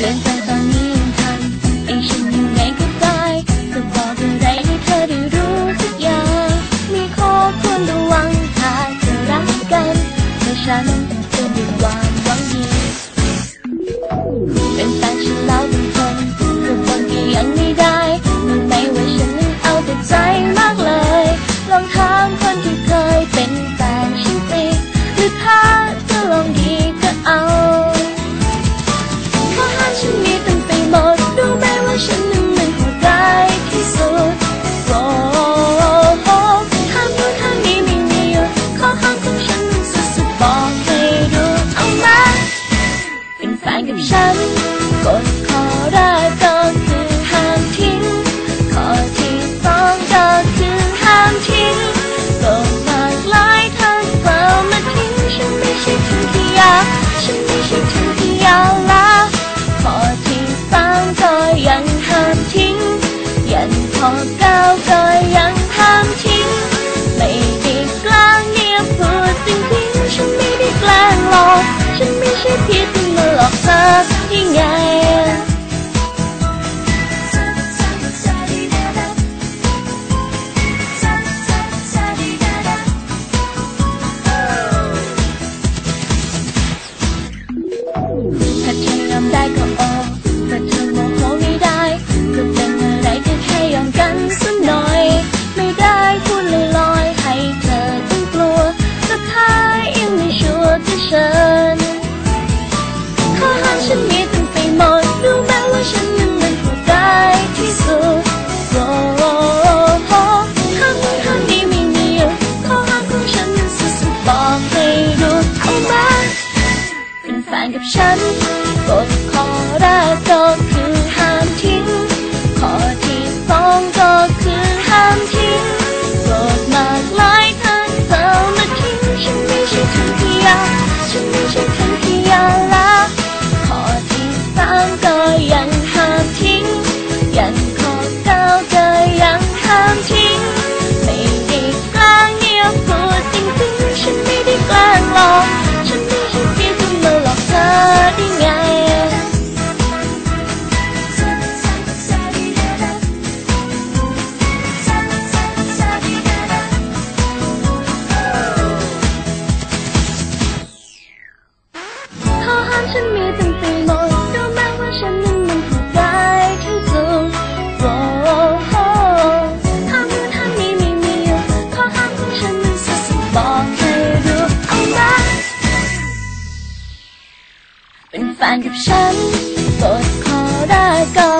Then แฟนกับฉันกดขอรับ ไหเป็นแฟนกับฉันกฎขอรักก็คือห้ามทิ้งขอที่สองก็คือห้ามทิ้งโกรธมากหลายทางเธอมาทิ้งฉันไม่ใช่ที่อยากฉันไม่ใช่ ฉันมีตั้งแต่หมดรู้ไหมว่าฉันนั้นมันคือใจที่สุดโอ้โหทางนู้ามีไม่มีขอห้ของฉันมันสุดสุบอกให้รู้เอามเป็นแฟนกับฉันโปรดขอได้ก่อน